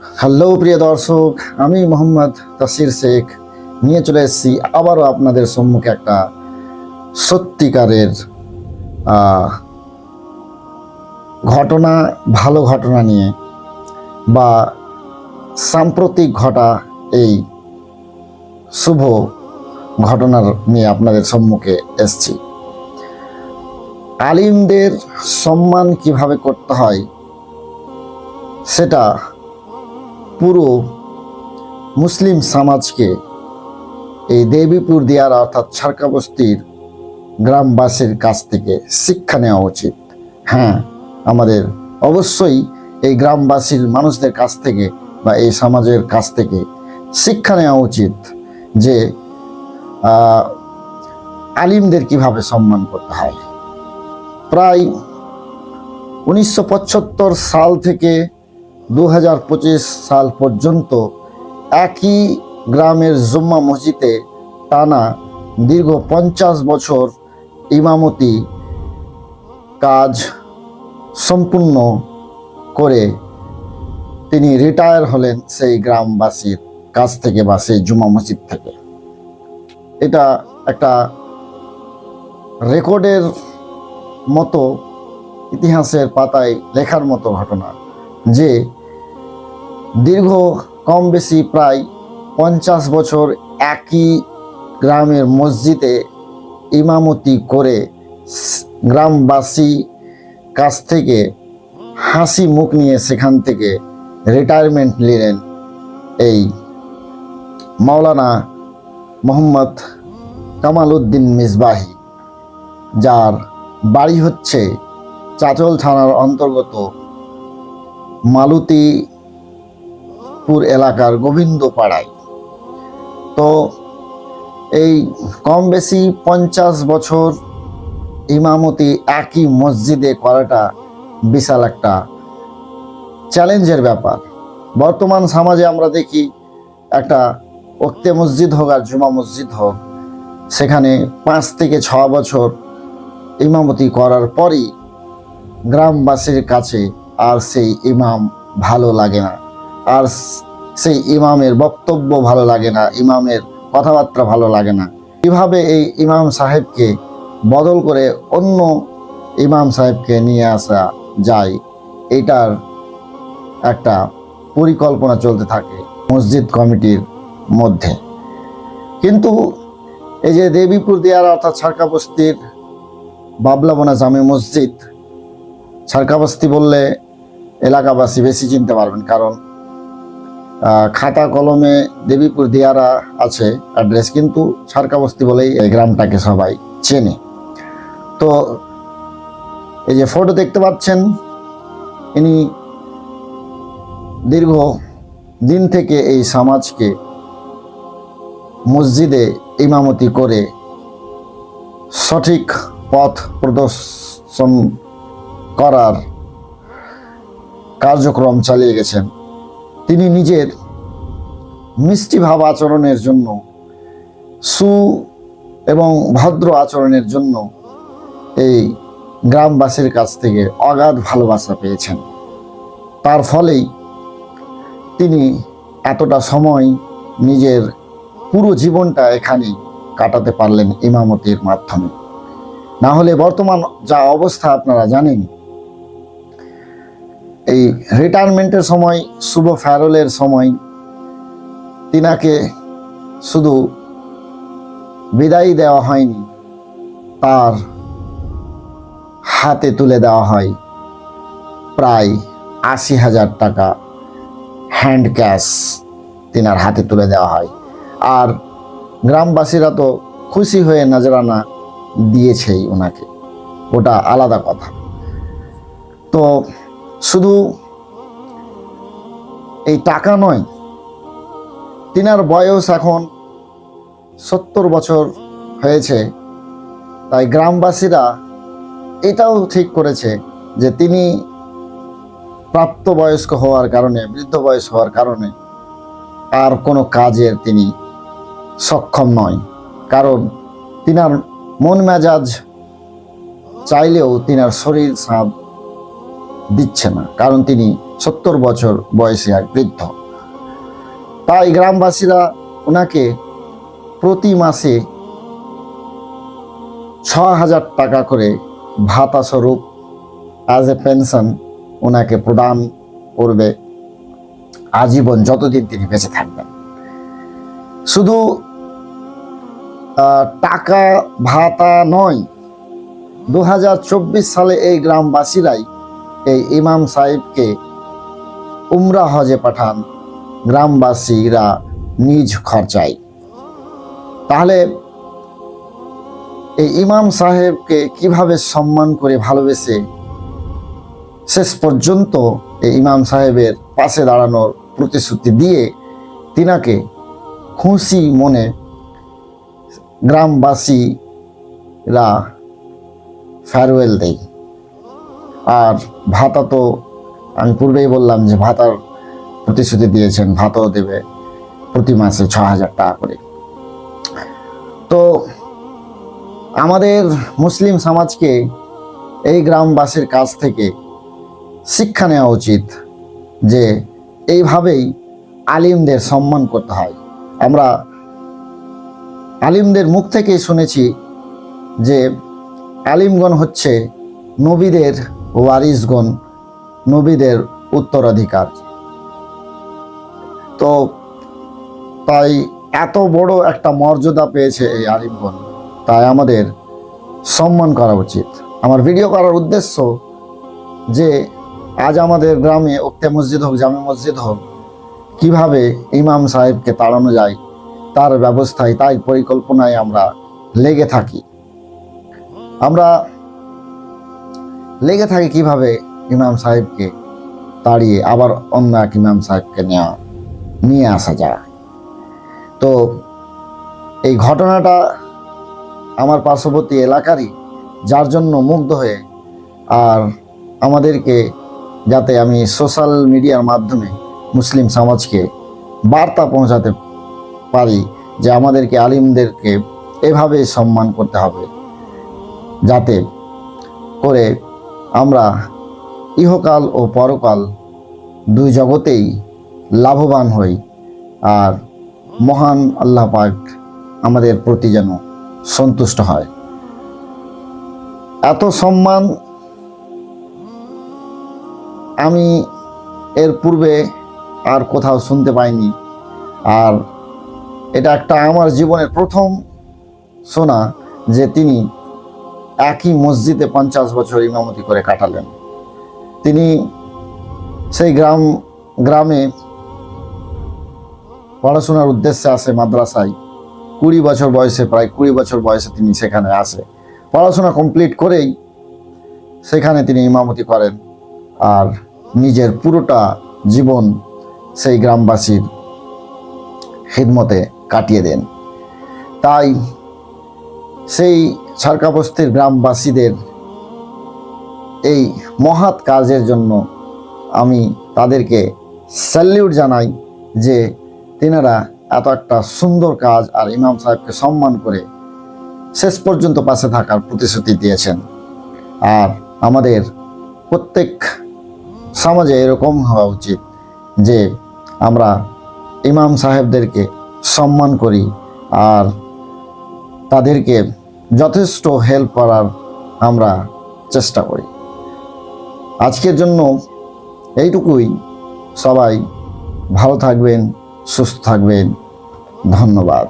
Hello প্রিয় দর্শক, আমি মোহাম্মদ তাসির শেখ। নিয়ে চলে এসেছি আবারও আপনাদের সম্মুখে একটা সত্যিকারের ঘটনা, ভালো ঘটনা নিয়ে বা সাম্প্রতিক ঘটা এই শুভ ঘটনার নিয়ে আপনাদের সম্মুখে এসছি। আলিমদের সম্মান কীভাবে করতে হয়, সেটা পুরো মুসলিম সমাজকে এই দেবীপুর দিয়ার অর্থাৎ ছারকা বস্তির গ্রামবাসীর কাছ থেকে শিক্ষা নেওয়া উচিত। হ্যাঁ আমাদের অবশ্যই এই গ্রামবাসীর মানুষদের কাছ থেকে বা এই সমাজের কাছ থেকে শিক্ষা নেওয়া উচিত যে আলিমদের কীভাবে সম্মান করতে হয়। প্রায় উনিশশো পঁচাত্তর সাল থেকে দু হাজার পঁচিশ সাল পর্যন্ত একই গ্রামের জুম্মা মসজিদে টানা দীর্ঘ পঞ্চাশ বছর ইমামতি কাজ সম্পূর্ণ করে তিনি রিটায়ার হলেন সেই গ্রামবাসীর কাছ থেকে বা সেই জুম্মা মসজিদ থেকে। এটা একটা রেকর্ডের মতো ইতিহাসের পাতায় লেখার মতো ঘটনা যে দীর্ঘ, কম বেশি প্রায় পঞ্চাশ বছর একই গ্রামের মসজিদে ইমামতি করে গ্রামবাসী কাছ থেকে হাসি মুখ নিয়ে সেখান থেকে রিটায়ারমেন্ট নিলেন এই মাওলানা মোহাম্মদ কামাল উদ্দিন মিসবাহি যার বাড়ি হচ্ছে চাচল থানার অন্তর্গত মালতীপুর এলাকার গোবিন্দপাড়ায়। তো এই কম বেশি পঞ্চাশ বছর ইমামতি একই মসজিদে করাটা বিশাল একটা চ্যালেঞ্জের ব্যাপার। বর্তমান সমাজে আমরা দেখি একটা ওক্তে মসজিদ হোক আর জুমা মসজিদ হোক, সেখানে পাঁচ থেকে ছ বছর ইমামতি করার পরই গ্রামবাসীর কাছে আর সেই ইমাম ভালো লাগে না। আর সেই ইমামের বক্তব্য ভালো লাগে না, ইমামের কথাবার্তা ভালো লাগে না। কীভাবে এই ইমাম সাহেবকে বদল করে অন্য ইমাম সাহেবকে নিয়ে আসা যায়, এটার একটা পরিকল্পনা চলতে থাকে মসজিদ কমিটির মধ্যে। কিন্তু এই যে দেবীপুর দিয়ার অর্থাৎ ছারকা বস্তির বাবলাবোনা জামে মসজিদ ছারকাবস্তি বললে এলাকাবাসী বেশি চিনতে পারবেন, কারণ খাতা কলমে দেবীপুর দিয়ারা আছে অ্যাড্রেস, কিন্তু ছারকাবস্তি বলেই এই গ্রামটাকে সবাই চেনে। তো এই যে ফটো দেখতে পাচ্ছেন, ইনি দীর্ঘ দিন থেকে এই সমাজকে মসজিদে ইমামতি করে সঠিক পথ প্রদর্শন করার কার্যক্রম চালিয়ে গেছেন। তিনি নিজের মিষ্টি ভাব আচরণের জন্য, সু এবং ভদ্র আচরণের জন্য এই গ্রামবাসীর কাছ থেকে অগাধ ভালোবাসা পেয়েছেন। তার ফলেই তিনি এতটা সময় নিজের পুরো জীবনটা এখানে কাটাতে পারলেন ইমামতির মাধ্যমে। না হলে বর্তমান যা অবস্থা আপনারা জানেন এই রিটায়ারমেন্টের সময়, শুভ ফ্যারলের সময়, তিনাকে শুধু বিদায় দেওয়া হয়নি, তার হাতে তুলে দেওয়া হয় প্রায় আশি হাজার টাকা হ্যান্ড ক্যাশ তিনার হাতে তুলে দেওয়া হয়। আর গ্রামবাসীরা তো খুশি হয়ে নাজরানা দিয়েছেই ওনাকে। ওটা আলাদা কথা। তো শুধু এই টাকা নয়, তিনার বয়স এখন সত্তর বছর হয়েছে। তাই গ্রামবাসীরা এটাও ঠিক করেছে যে তিনি প্রাপ্তবয়স্ক হওয়ার কারণে বৃদ্ধ বয়স হওয়ার কারণে আর কোনো কাজের তিনি সক্ষম নয়। কারণ তিনার মন মেজাজ চাইলেও তিনার শরীর সাঁত দিচ্ছে না, কারণ তিনি সত্তর বছর বয়সী এক বৃদ্ধ। তাই গ্রামবাসীরা ওনাকে প্রতি মাসে ছ হাজার টাকা করে ভাতা স্বরূপ অ্যাজ এ পেনশন ওনাকে প্রদান করবে, আজীবন যতদিন তিনি বেঁচে থাকবেন। শুধু টাকা ভাতা নয়, দু সালে এই গ্রামবাসীরাই এই ইমাম সাহেবকে উমরা হজে পাঠান, গ্রামবাসীরা নিজ খরচায়। তাহলে এই ইমাম সাহেবকে কীভাবে সম্মান করে ভালোবেসে শেষ পর্যন্ত এই ইমাম সাহেবের পাশে দাঁড়ানোর প্রতিশ্রুতি দিয়ে তিনাকে খুশি মনে গ্রামবাসীরা ফেয়ারওয়েল দেয়। আর ভাতা তো আমি পূর্বেই বললাম যে ভাতার প্রতিশ্রুতি দিয়েছেন, ভাতাও দেবে প্রতি মাসে ছ হাজার টাকা করে। তো আমাদের মুসলিম সমাজকে এই গ্রামবাসীর কাছ থেকে শিক্ষা নেওয়া উচিত যে এইভাবেই আলিমদের সম্মান করতে হয়। আমরা আলিমদের মুখ থেকেই শুনেছি যে আলিমগণ হচ্ছে নবীদের ওয়ারিসগণ নবীদের উত্তরাধিকার। তো তাই এত বড় একটা মর্যাদা পেয়েছে এই আলিমগণ। তাই আমাদের সম্মান করা উচিত। আমার ভিডিও করার উদ্দেশ্য যে, আজ আমাদের গ্রামে ওক্তে মসজিদ হোক, জামে মসজিদ হোক, কীভাবে ইমাম সাহেবকে তাড়ানো যায়, তার ব্যবস্থায়, তাই পরিকল্পনায় আমরা লেগে থাকি। আমরা লেগে থাকে কীভাবে ইমাম সাহেবকে তাড়িয়ে আবার অন্য এক ইমাম সাহেবকে নেওয়া নিয়ে আসা যায়। তো এই ঘটনাটা আমার পার্শ্ববর্তী এলাকারই, যার জন্য মুগ্ধ হয়ে আর আমাদেরকে যাতে আমি সোশ্যাল মিডিয়ার মাধ্যমে মুসলিম সমাজকে বার্তা পৌঁছাতে পারি যে আমাদেরকে আলিমদেরকে এভাবে সম্মান করতে হবে, যাতে করে আমরা ইহকাল ও পরকাল দুই জগতেই লাভবান হই আর মহান আল্লাহ পাক আমাদের প্রতি যেন সন্তুষ্ট হয়। এত সম্মান আমি এর পূর্বে আর কোথাও শুনতে পাইনি আর এটা একটা আমার জীবনের প্রথম শোনা যে তিনি একই মসজিদে পঞ্চাশ বছর ইমামতি করে কাটালেন। তিনি সেই গ্রাম, গ্রামে পড়াশোনার উদ্দেশ্যে আসে মাদ্রাসায়। কুড়ি বছর বয়সে, প্রায় কুড়ি বছর বয়সে তিনি সেখানে আসে। পড়াশোনা কমপ্লিট করেই সেখানে তিনি ইমামতি করেন আর নিজের পুরোটা জীবন সেই গ্রামবাসীর খিদমতে কাটিয়ে দেন। তাই সেই সরকাবস্তির গ্রামবাসীদের এই মহৎ কাজের জন্য আমি তাদেরকে স্যালিউট জানাই যে তেনারা এত একটা সুন্দর কাজ আর ইমাম সাহেবকে সম্মান করে শেষ পর্যন্ত পাশে থাকার প্রতিশ্রুতি দিয়েছেন। আর আমাদের প্রত্যেক সমাজে এরকম হওয়া উচিত যে আমরা ইমাম সাহেবদেরকে সম্মান করি আর তাদেরকে যথেষ্ট হেল্প করার আমরা চেষ্টা করি। আজকের জন্য এইটুকুই। সবাই ভালো থাকবেন, সুস্থ থাকবেন। ধন্যবাদ।